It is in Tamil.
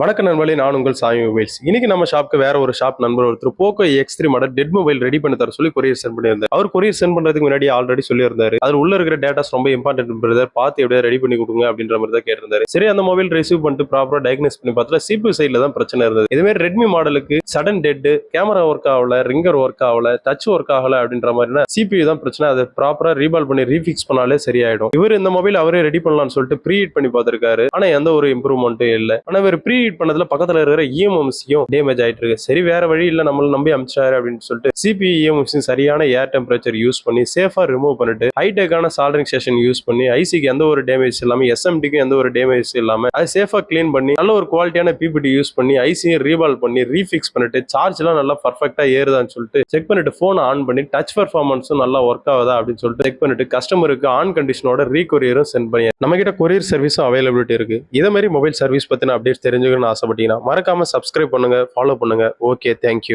வணக்க நண்பர்களே நான் உங்கள் சாமி மொபைல்ஸ். இன்னைக்கு நம்ம ஷாப்க்கு வேற ஒரு ஷாப் நண்பர் ஒருத்தர் Poco X three model dead mobile ready பண்ணி தர சொல்லி கொரியர் சென்ட் பண்ணியிருந்தார். அவர் கொரியர் சென்ட் பண்றதுக்கு முன்னாடி ஆல்ரெடி சொல்லியிருந்தாரு. அது உள்ள இருக்கிற டேட்டாஸ் ரொம்ப இம்பார்ட்டன்ட் பிரதர் பார்த்து எப்படியா ரெடி பண்ணி கொடுங்க அப்படின்ற மாதிரி தான் கேட்டிருந்தாரு. சரி அந்த மொபைல் ரிசீவ் பண்ணிட்டு ப்ராப்பரா டயக்னோஸ் பண்ணி பார்த்தா சிபி சைட்ல தான் பிரச்சனை இருந்தது. மாதிரி ரெட்மி மாடலுக்கு சடன் டெட் கேமரா ஒர்க் ஆகல ரிங்கர் ஒர்க் ஆகல டச் ஒர்க் ஆகல அப்படின்ற மாதிரினா சிபி தான் பிரச்சனை. அதை ப்ராப்பரா ரீபால் பண்ணி ரீஃபிக்ஸ் பண்ணாலே சரியாயிடும். இவர் இந்த மொபைல் அவரே ரெடி பண்ணலாம்னு சொல்லிட்டு ப்ரீ ஹீட் பண்ணி பார்த்திருக்காரு. ஆனா எந்த ஒரு இம்ப்ரூவ்மெண்ட்டும் இல்லை. ஆனா இவர் ப்ரீ ஹீட் பண்ணதுல பக்கத்துல இருக்கிற இஎம்எம்சியும் டேமேஜ் ஆயிட்டு இருக்கு சரி வேற வழி இல்ல நம்மள நம்பி அமிச்சாரு அப்படின்னு சொல்லிட்டு சிபி இஎம்எம்சி சரியான ஏர் டெம்பரேச்சர் யூஸ் பண்ணி சேஃபா ரிமூவ் பண்ணிட்டு ஹைடெக்கான சால்டரிங் ஸ்டேஷன் யூஸ் பண்ணி ஐசிக்கு எந்த ஒரு டேமேஜ் இல்லாம எஸ்எம்டிக்கு எந்த ஒரு டேமேஜ் இல்லாம அதை சேஃபா கிளீன் பண்ணி நல்ல ஒரு குவாலிட்டியான பிபிடி யூஸ் பண்ணி ஐசியை ரீபால் பண்ணி ரீஃபிக்ஸ் பண்ணிட்டு சார்ஜ் எல்லாம் நல்லா பர்ஃபெக்டா ஏறுதான்னு சொல்லிட்டு செக் பண்ணிட்டு போன் ஆன் பண்ணி டச் பர்ஃபார்மன்ஸும் நல்லா ஒர்க் ஆகுதா அப்படின்னு சொல்லிட்டு செக் பண்ணிட்டு கஸ்டமருக்கு ஆன் கண்டிஷனோட ரீ கொரியரும் சென்ட் பண்ணி நம்ம கிட்ட கொரியர் சர்வீஸும் அவைலபிலிட்டி இருக்கு. இதே மாதிரி மொபைல் சர்வீஸ் பத்தின அப்டேட்ஸ் தெரிஞ்சுக்கணும்னு ஆசைப்பட்டீங்கன்னா மறக்காம சப்ஸ்கிரைப் பண்ணுங்க ஃபாலோ பண்ணுங்க. Okay thank you